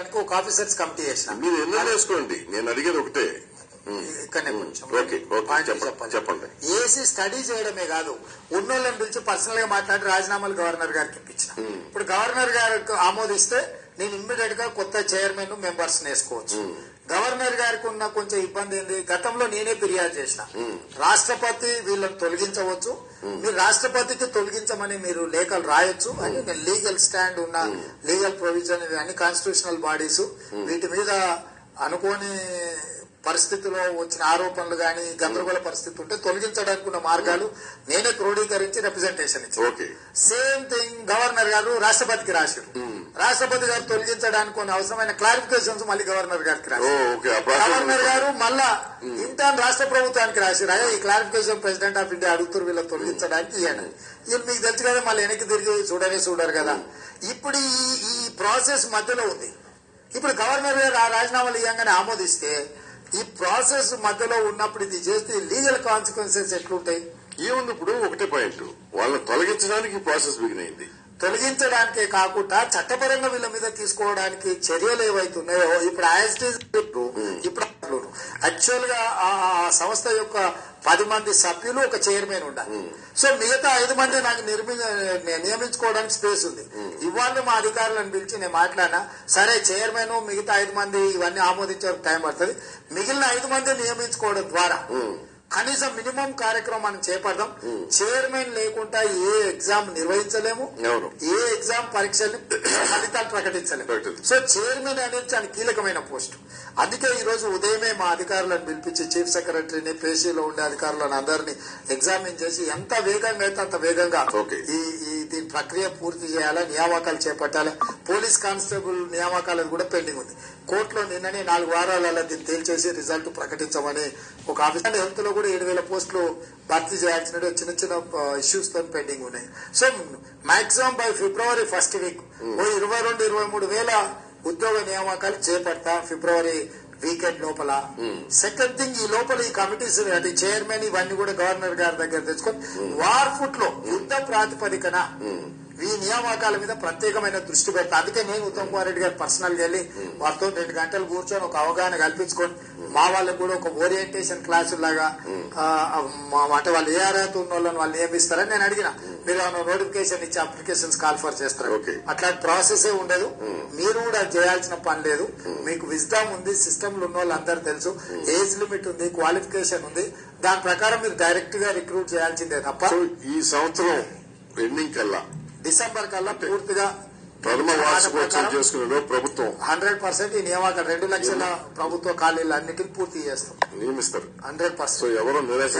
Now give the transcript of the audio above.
ఒక officers committee చేసిన. మీరు ఎన్నో వేసుకోండి నేను అడిగేది ఒకటే. ఇక్కడనే కొంచెం. చెప్పండి. ఏసీ స్టడీ చేయడమే కాదు ఉన్నోళ్ళని పిలిచి పర్సనల్గా మాట్లాడి రాజీనామాలు గవర్నర్ గారికి ఇప్పించిన. ఇప్పుడు గవర్నర్ గారికి ఆమోదిస్తే నేను ఇమ్మీడియట్గా కొత్త చైర్మన్ మెంబర్స్ వేసుకోవచ్చు. గవర్నర్ గారికి ఉన్న కొంచెం ఇబ్బంది ఏంది? గతంలో నేనే ఫిర్యాదు చేసిన. రాష్ట్రపతి వీళ్ళని తొలగించవచ్చు. మీరు రాష్ట్రపతికి తొలగించమని మీరు లేఖలు రాయొచ్చు. అని నేను లీగల్ స్టాండ్ ఉన్న లీగల్ ప్రొవిజన్ అన్ని కాన్స్టిట్యూషనల్ బాడీస్ వీటి మీద అనుకోని పరిస్థితిలో వచ్చిన ఆరోపణలు గాని గందరగోళ పరిస్థితి ఉంటే తొలగించడానికి ఉన్న మార్గాలు నేనే క్రోడీకరించి రిప్రజెంటేషన్ ఇచ్చాను. ఓకే. సేమ్ థింగ్ గవర్నర్ గారు రాష్ట్రపతికి రాశారు రాష్ట్రపతి గారు తొలగించడానికి కొన్ని అవసరమైన క్లారిఫికేషన్స్ మళ్ళీ గవర్నర్ గారికి గవర్నర్ గారు మళ్ళా ఇంటర్న్ రాష్ట్ర ప్రభుత్వానికి అయ్యా ఈ క్లారిఫికేషన్ ప్రెసిడెంట్ ఆఫ్ ఇండియా అడుగుతారు వీళ్ళని తొలగించడానికి ఇవ్వండి వీళ్ళు మీకు తెలుసు కదా మళ్ళీ వెనక్కి తిరిగి చూడనే చూడరు కదా. ఇప్పుడు ఈ ఈ ప్రాసెస్ మధ్యలో ఉంది. ఇప్పుడు గవర్నర్ గారు ఆ రాజీనామాలు ఇవ్వగానే ఆమోదిస్తే ఈ ప్రాసెస్ మధ్యలో ఉన్నప్పుడు ఇది చేస్తే లీగల్ కాన్సిక్వెన్సెస్ ఎట్లుంటాయి? ఏముంది ఇప్పుడు? ఒకటే పాయింట్. వాళ్ళని తొలగించడానికి ప్రాసెస్ బిగిన్ అయింది తొలగించడానికే కాకుండా చట్టపరంగా వీళ్ళ మీద తీసుకోవడానికి చర్యలు ఏవైతున్నాయో ఇప్పుడు యాజిటీస్ ఇప్పుడు యాక్చువల్గా ఆ సంస్థ యొక్క పది మంది సభ్యులు ఒక చైర్మన్ ఉండాలి. సో మిగతా ఐదు మంది నాకు నిర్మి నియమించుకోవడానికి స్పేస్ ఉంది. ఇవాళ మా అధికారులను పిలిచి నేను మాట్లాడినా సరే చైర్మన్ మిగతా ఐదు మంది ఇవన్నీ ఆమోదించే టైం పడుతుంది. మిగిలిన ఐదు మంది నియమించుకోవడం ద్వారా కనీసం మినిమం కార్యక్రమం మనం చేపడదాం చైర్మన్ లేకుండా ఏ ఎగ్జామ్ నిర్వహించలేము. ఏ ఎగ్జామ్ పరీక్షలు ఫలితాలు ప్రకటించలేము. సో చైర్మన్ అనేది చాలా కీలకమైన పోస్ట్ అందుకే ఈ రోజు ఉదయమే మా అధికారులను పిలిపించి చీఫ్ సెక్రటరీని పేషీలో ఉండే అధికారులను అందరినీ ఎగ్జామిన్ చేసి ఎంత వేగంగా అయితే అంత వేగంగా ఓకే. ఈ ఈ దీని ప్రక్రియ పూర్తి చేయాలా? నియామకాలు చేపట్టాలా? పోలీస్ కానిస్టేబుల్ నియామకాలను కూడా పెండింగ్ ఉంది. కోర్టులో నిన్ననే నాలుగు వారాలలో దీన్ని తేల్చేసి రిజల్ట్ ప్రకటించమని ఒక ఆఫీసర్ హెల్త్లో కూడా ఏడు వేల పోస్టులు భర్తీ చేయాల్సిన చిన్న చిన్న ఇష్యూస్తో పెండింగ్ ఉన్నాయి. So maximum by February first week ఓ ఇరవై రెండు ఇరవై మూడు వేల ఉద్యోగ నియామకాలు చేపడతా. ఫిబ్రవరి వీకెండ్ లోపల. సెకండ్ థింగ్ ఈ లోపల ఈ కమిటీస్ అంటే చైర్మన్ ఇవన్నీ కూడా గవర్నర్ గారి దగ్గర తెచ్చుకొని వార్ ఫుట్లో యుద్ధ ప్రాతిపదికన ఈ నియామకాల మీద ప్రత్యేకమైన దృష్టి పెడతా. అందుకే నేను ఉత్తమ్ కుమార్ రెడ్డి గారు పర్సనల్గా వెళ్ళి వారితో రెండు గంటలు కూర్చొని ఒక అవగాహన కల్పించుకొని మా వాళ్ళకు కూడా ఒక ఓరియంటేషన్ క్లాసు లాగా అంటే వాళ్ళు ఏ అర్హత ఉన్న వాళ్ళని వాళ్ళు నియమిస్తారని నేను అడిగిన. మీరు ఏమైనా నోటిఫికేషన్ ఇచ్చి అప్లికేషన్స్ కాల్ఫర్ చేస్తారు. అట్లాంటి ప్రాసెస్ ఏ ఉండదు. మీరు కూడా చేయాల్సిన పని లేదు. మీకు విజ్డమ్ ఉంది సిస్టమ్లో ఉన్న వాళ్ళు అందరు తెలుసు ఏజ్ లిమిట్ ఉంది క్వాలిఫికేషన్ ఉంది. దాని ప్రకారం మీరు డైరెక్ట్గా రిక్రూట్ చేయాల్సిందే తప్ప ఈ సంవత్సరం ఎండింగ్ కల్లా? డిసెంబర్ కల్లా పూర్తిగా చేసుకునే ప్రభుత్వం. హండ్రెడ్ పర్సెంట్ ఈ నియామకాలు రెండు లక్షల ప్రభుత్వ ఖాళీలు అన్నిటిని పూర్తి చేస్తాం. నియమిస్తారు. హండ్రెడ్ పర్సెంట్ ఎవరో